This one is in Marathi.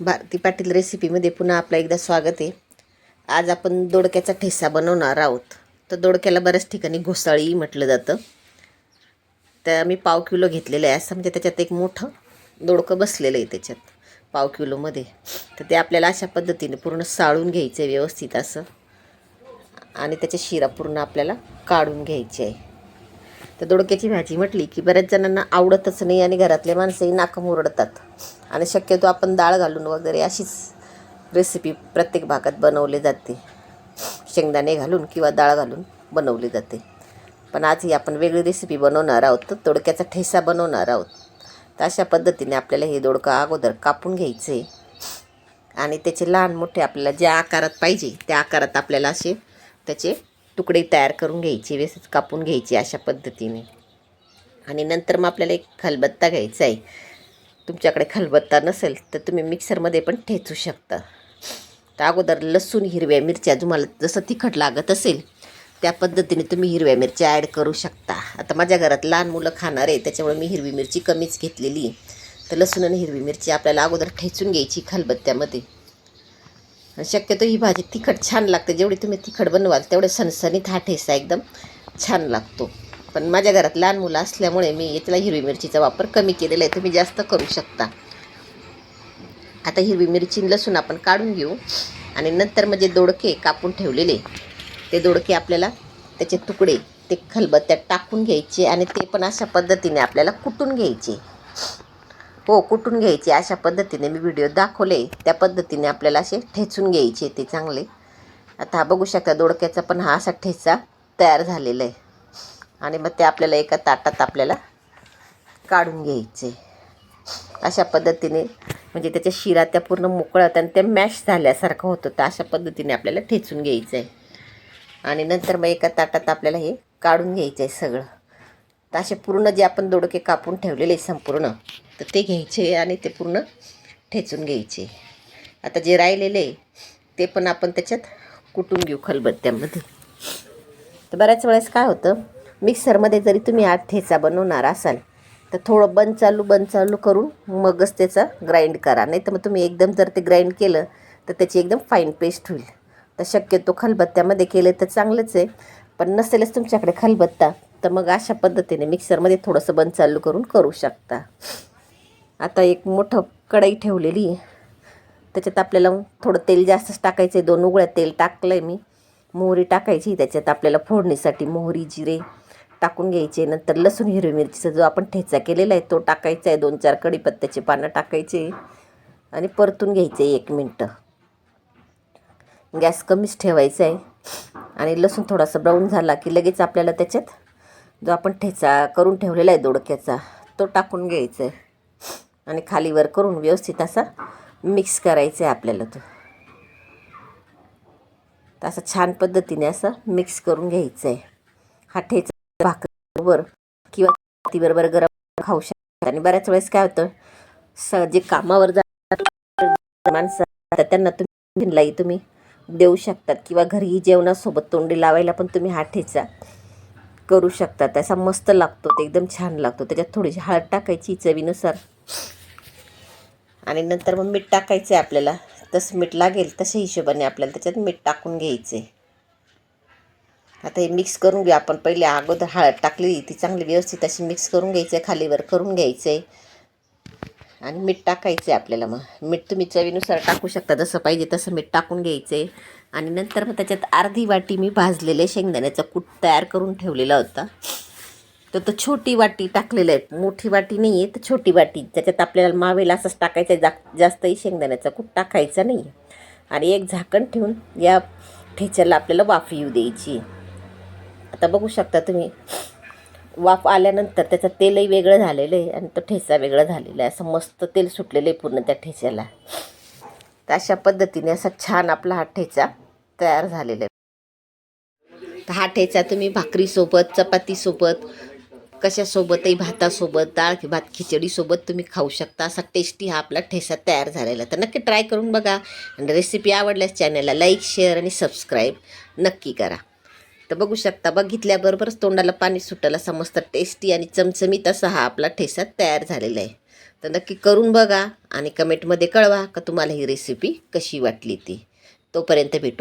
भारती पाटील रेसिपीमध्ये पुन्हा आपलं एकदा स्वागत आहे. आज आपण दोडक्याचा ठेसा बनवणार आहोत. तर दोडक्याला बऱ्याच ठिकाणी घोसाळी म्हटलं जातं. तर मी पाव किलो घेतलेलं आहे. असं म्हणजे त्याच्यात एक मोठं दोडकं बसलेलं आहे त्याच्यात पाव किलोमध्ये. तर ते आपल्याला अशा पद्धतीने पूर्ण साळून घ्यायचं आहे व्यवस्थित असं. आणि त्याच्या शिरा पूर्ण आपल्याला काढून घ्यायची आहे. तर दोडक्याची भाजी म्हटली की बऱ्याच जणांना आवडतच नाही आणि घरातले माणसंही नाकं मुरडतात. आणि शक्यतो आपण डाळ घालून वगैरे अशीच रेसिपी प्रत्येक भागात बनवली जाते. शेंगदाणे घालून किंवा डाळ घालून बनवली जाते. पण आज ही आपण वेगळी रेसिपी बनवणार आहोत तर दोडक्याचा ठेसा बनवणार आहोत. तर अशा पद्धतीने आपल्याला हे दोडका अगोदर कापून घ्यायचं आहे आणि त्याचे लहान मोठे आपल्याला ज्या आकारात पाहिजे त्या आकारात आपल्याला असे त्याचे तुकडे तयार करून घ्यायचे व्यवस्थित कापून घ्यायचे अशा पद्धतीने. आणि नंतर मग आपल्याला एक खलबत्ता घ्यायचा आहे. तुमच्याकडे खलबत्ता नसेल तर तुम्ही मिक्सरमध्ये पण ठेचू शकता. तर अगोदर लसूण हिरव्या मिरच्या तुम्हाला जसं तिखट लागत असेल त्या पद्धतीने तुम्ही हिरव्या मिरच्या ॲड करू शकता. आता माझ्या घरात लहान मुलं खाणार आहे त्याच्यामुळे मी हिरवी मिरची कमीच घेतलेली आहे. तर लसूण आणि हिरवी मिरची आपल्याला अगोदर ठेचून घ्यायची खलबत्त्यामध्ये. शक्यतो ही भाजी तिखट छान लागते. जेवढी तुम्ही तिखट बनवाल तेवढे सणसणीत हा ठेसा एकदम छान लागतो. पण माझ्या घरात लहान मुलं असल्यामुळे मी याच्याला हिरवी मिरचीचा वापर कमी केलेला आहे. तुम्ही जास्त करू शकता. आता हिरवी मिरची लसूण आपण काढून घेऊ आणि नंतर म्हणजे दोडके कापून ठेवलेले ते दोडके आपल्याला त्याचे तुकडे ते खलबत्त्यात टाकून घ्यायचे आणि ते पण अशा पद्धतीने आपल्याला कुटून घ्यायचे. हो कुठून घ्यायची? अशा पद्धतीने मी व्हिडिओ दाखवले. त्या पद्धतीने आपल्याला असे ठेचून घ्यायचे ते चांगले. आता हा बघू शकता दोडक्याचा पण हा असा ठेचा तयार झालेला आहे. आणि मग ते आपल्याला एका ताटात आपल्याला काढून घ्यायचे. अशा पद्धतीने म्हणजे त्याच्या शिरा त्या पूर्ण मोकळ्यात आणि त्या मॅश झाल्यासारखं होतं. तर अशा पद्धतीने आपल्याला ठेचून घ्यायचं आहे आणि नंतर मग एका ताटात आपल्याला हे काढून घ्यायचं आहे सगळं. तर असे पूर्ण जे आपण दोडके कापून ठेवलेले संपूर्ण तर ते घ्यायचे आणि ते पूर्ण ठेचून घ्यायचे. आता जे राहिलेले आहे ते पण आपण त्याच्यात कुटून घेऊ खलबत्त्यामध्ये. तर बऱ्याच वेळेस काय होतं मिक्सरमध्ये जरी तुम्ही आज ठेचा बनवणार असाल तर थोडं बंद चालू बंद चालू करून मगच त्याचा ग्राइंड करा. नाही तर मग तुम्ही एकदम जर ते ग्राइंड केलं तर त्याची एकदम फाईन पेस्ट होईल. तर शक्यतो खलबत्त्यामध्ये केले तर चांगलंच आहे पण नसेलच तुमच्याकडे खलबत्ता. तर मग अशा पद्धतीने मिक्सरमध्ये थोडंसं बंद चालू करून करू शकता. आता एक मोठं कढई ठेवलेली त्याच्यात आपल्याला थोडं तेल जास्तच टाकायचं आहे दोन उगळ्या तेल टाकलं आहे मी. मोहरी टाकायची. त्याच्यात आपल्याला फोडणीसाठी मोहरी जिरे टाकून घ्यायचे. नंतर लसूण हिरवी मिरचीचा जो आपण ठेचा केलेला आहे तो टाकायचा आहे दोन चार कढीपत्त्याचे पानं टाकायचे. आणि परतून घ्यायचे एक मिनटं. गॅस कमीच ठेवायचा आहे आणि लसूण थोडासा ब्राऊन झाला की लगेच आपल्याला त्याच्यात जो आपण ठेचा करून ठेवलेला आहे दोडक्याचा तो टाकून घ्यायचा. आहे आणि खालीवर करून व्यवस्थित असा मिक्स करायचा आहे आपल्याला तो. तर असं छान पद्धतीने असं मिक्स करून घ्यायचं आहे. हा ठेचा भाकरीबरोबर किंवा भातीबरोबर गरम खाऊ शकता. आणि बऱ्याच वेळेस काय होतं स जे कामावर जातात माणसं तर त्यांना तुम्ही तुम्ही देऊ शकतात. किंवा घरी जेवणासोबत तोंडी लावायला पण तुम्ही हा ठेचा करू शकता त्याचा मस्त लागतो ते एकदम छान लागतो. त्याच्यात थोडीशी हळद टाकायची चवीनुसार. आणि नंतर मग मीठ टाकायचं आहे आपल्याला. तसं मीठ लागेल तशा हिशोबाने आपल्याला त्याच्यात मीठ टाकून घ्यायचं. आहे आता हे मिक्स करून घेऊ आपण. पहिले अगोदर हळद टाकलेली ती चांगली व्यवस्थित अशी मिक्स करून घ्यायचं आहे खालीवर करून घ्यायचं. आहे आणि मीठ टाकायचं आहे आपल्याला मग. मीठ तुम्ही चवीनुसार टाकू शकता. जसं पाहिजे तसं मीठ टाकून घ्यायचं. आहे आणि नंतर मग त्याच्यात अर्धी वाटी मी भाजलेले शेंगदाण्याचा कूट तयार करून ठेवलेला होता. तर तो छोटी वाटी टाकलेलं आहे. मोठी वाटी नाही आहे तर छोटी वाटी. त्याच्यात आपल्याला मावेला असंच टाकायचं आहे. जा जास्तही शेंगदाण्याचा कूट टाकायचा नाही आणि एक झाकण ठेवून या ठेच्याला आपल्याला वाफ येऊ द्यायची. आता बघू शकता तुम्ही वाफ आल्यानंतर त्याचं तेलही वेगळं झालेलं आहे आणि तो ठेचा वेगळा झालेला आहे. असं मस्त तेल सुटलेलं आहे पूर्ण त्या ठेच्याला. तर अशा पद्धतीने असा छान आपला हा ठेचा तयार झालेलं आहे तर हा ठेचा तुम्ही भाकरीसोबत चपातीसोबत कशासोबतही भातासोबत डाळ भात खिचडीसोबत तुम्ही खाऊ शकता. असा टेस्टी हा आपला ठेसा तयार झालेला तर नक्की ट्राय करून बघा. आणि रेसिपी आवडल्यास चॅनलला लाईक शेअर आणि सबस्क्राईब नक्की करा. तर बघू शकता बघितल्याबरोबरच तोंडाला पाणी सुटायला समजतं टेस्टी आणि चमचमीत असा हा आपला ठेसा तयार झालेला आहे. तर नक्की करून बघा आणि कमेंटमध्ये कळवा का तुम्हाला ही रेसिपी कशी वाटली ती. तोपर्यंत भेटू.